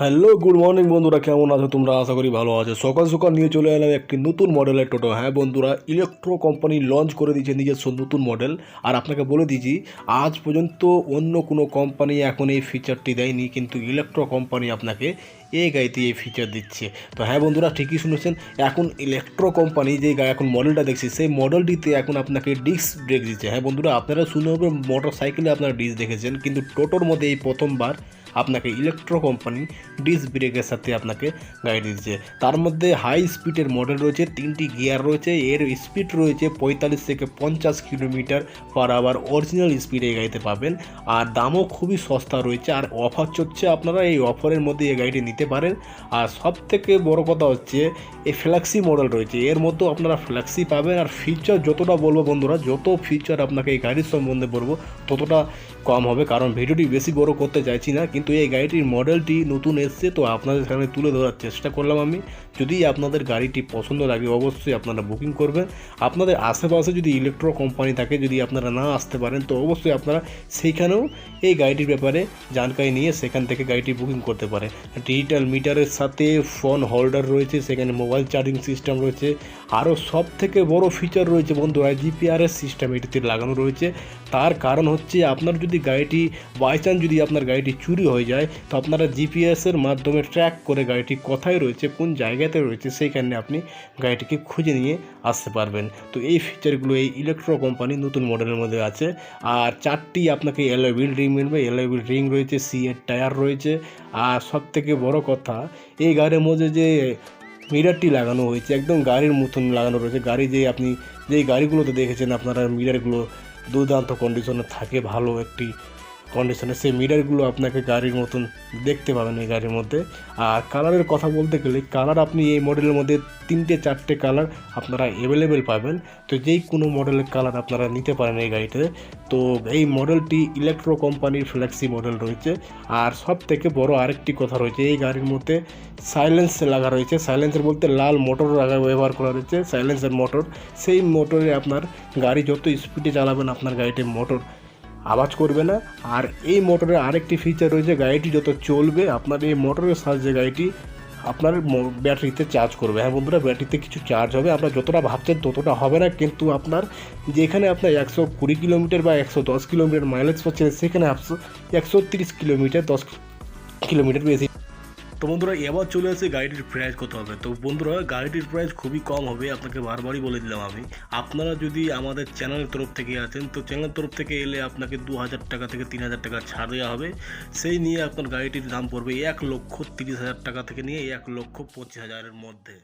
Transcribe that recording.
Hello, good morning বন্ধুরা, কেমন আছো তোমরা? আশা করি ভালো আছো। সকাল সকাল নিয়ে চলে এলাম একটি নতুন মডেলের টোটো। হ্যাঁ বন্ধুরা ইলেকট্রো কোম্পানি লঞ্চ করে দিয়েছে নিজস্ব নতুন মডেল আর আপনাকে বলে দিয়েছি, আজ পর্যন্ত অন্য কোনো কোম্পানি এখন এই ফিচারটি দেয়নি, কিন্তু ইলেকট্রো কোম্পানি আপনাকে এই গাড়িতে এই ফিচার দিচ্ছে। তো হ্যাঁ বন্ধুরা, ঠিকই শুনেছেন, এখন ইলেকট্রো কোম্পানি যে গা- এখন মডেলটা দেখছি, সেই মডেলটিতে এখন আপনাকে ডিস্ক ব্রেক দিচ্ছে। হ্যাঁ বন্ধুরা, আপনারা শুনে হবে মোটর সাইকেলে আপনারা ডিস্ক দেখেছেন, কিন্তু টোটোর মধ্যে এই প্রথমবার আপনাকে ইলেকট্রো কোম্পানি ডিস্ক ব্রেকের সাথে আপনাকে গাড়ি দিচ্ছে। তার মধ্যে হাই স্পিডের মডেল রয়েছে, তিনটি গিয়ার রয়েছে, এর স্পিড রয়েছে পঁয়তাল্লিশ থেকে পঞ্চাশ kilometre per hour original speed এই গাড়িতে পাবেন। আর দামও খুবই সস্তা রয়েছে, আর অফার চলছে আপনারা, এই অফারের মধ্যে এই গাড়িটি নিতে পারেন। আর সব থেকে বড় কথা হচ্ছে, এই ফ্ল্যাক্সি মডেল রয়েছে। এর মধ্যেও আপনারা ফ্ল্যাক্সি পাবেন। আর ফিচার যতটা বলব বন্ধুরা, যত ফিচার আপনাকে এই গাড়ির সম্বন্ধে বলব, ততটা কম হবে। কারণ ভিডিওটি বেশি বড় করতে চাইছি না, কিন্তু এই গাড়িটির মডেলটি নতুন এসছে, তো আপনাদের সামনে তুলে ধরার চেষ্টা করলাম আমি। যদি আপনাদের গাড়িটি পছন্দ লাগে, অবশ্যই আপনারা বুকিং করবেন। আপনাদের আশেপাশে যদি ইলেকট্রো কোম্পানি থাকে, যদি আপনারা না আসতে পারেন, তো অবশ্যই আপনারা সেইখানেও এই গাড়িটির ব্যাপারে জানকারি নিয়ে সেখান থেকে গাড়িটি বুকিং করতে পারে ডিজিটাল মিটারের সাথে ফোন হোল্ডার রয়েছে, সেখানে মোবাইল চার্জিং সিস্টেম রয়েছে। আরও সব থেকে বড় ফিচার রয়েছে বন্ধুরা জিপিআরএস সিস্টেম এটিতে লাগানো রয়েছে। তার কারণ হচ্ছে আপনার যদি গাড়িটি বাই চান্স যদি আপনার গাড়িটি চুরি হয়ে যায়, তো আপনারা জিপিএসের মাধ্যমে ট্র্যাক করে গাড়িটি কোথায় রয়েছে, কোন জায়গাতে রয়েছে, সেইখানে আপনি গাড়িটিকে খুঁজে নিয়ে আসতে পারবেন। তো এই ফিচারগুলো এই ইলেকট্রো কোম্পানি নতুন মডেলের মধ্যে আছে। আর চারটি আপনাকে এলওবিল রিং মিলবে এলওবিল রিং রয়েছে সি এর টায়ার রয়েছে। আর সব থেকে বড় কথা, এই গাড়ির মধ্যে যে মিরারটি লাগানো হয়েছে, একদম গাড়ির মতন লাগানো রয়েছে। গাড়ি যে আপনি যেই গাড়িগুলোতে দেখেছেন, আপনারা মিরারগুলো দুর্দান্ত কন্ডিশনে থাকে, ভালো একটি কন্ডিশনে সেই মিরারগুলো আপনাকে গাড়ির মতন দেখতে পাবেন এই গাড়ির মধ্যে। আর কালারের কথা বলতে গেলে কালার আপনি এই মডেলের মধ্যে তিনটে, চারটে কালার আপনারা অ্যাভেলেবেল পাবেন। তো যেই কোনো মডেলের কালার আপনারা নিতে পারেন এই গাড়িতে। তো এই মডেলটি ইলেকট্রো কোম্পানির ফ্ল্যাক্সি মডেল রয়েছে। আর সব থেকে বড় আরেকটি কথা রয়েছে, এই গাড়ির মধ্যে সাইলেন্স লাগা রয়েছে। সাইলেন্সের বলতে লাল মোটর লাগা ব্যবহার করা রয়েছে সাইলেন্সের মোটর সেই মোটরে আপনার গাড়ি যত স্পিডে চালাবেন, আপনার গাড়িতে মোটর আওয়াজ করবে না। আর এই মোটরের আরেকটি ফিচার রয়েছে, গাড়িটি যত চলবে, আপনার এই মোটরের সাহায্যে গাড়িটি আপনার ব্যাটারিতে চার্জ করবে। হ্যাঁ বন্ধুরা, ব্যাটারিতে কিছু চার্জ হবে, আপনার যতটা ভাবছেন ততটা হবে না, কিন্তু আপনার যেখানে আপনার একশো কুড়ি কিলোমিটার বা একশো দশ কিলোমিটার মাইলেজ পাচ্ছেন, সেখানে একশো তিরিশ কিলোমিটার, দশ কিলোমিটার বেশি তো বন্ধুরা, এবার চলে আসে গাড়িটির প্রাইস কত হবে? তো বন্ধুরা, গাড়িটির প্রাইস খুবই কম হবে, আপনাকে বারবারই বলে দিলাম আমি। আপনারা যদি আমাদের চ্যানেলের তরফ থেকে আছেন তো চ্যানেলের তরফ থেকে এলে আপনাকে দু হাজার টাকা থেকে তিন হাজার টাকা ছাড় দেওয়া হবে। সেই নিয়ে আপনার গাড়িটির দাম পড়বে এক লক্ষ তিরিশ হাজার টাকা থেকে নিয়ে এক লক্ষ পঁচিশ হাজারের মধ্যে।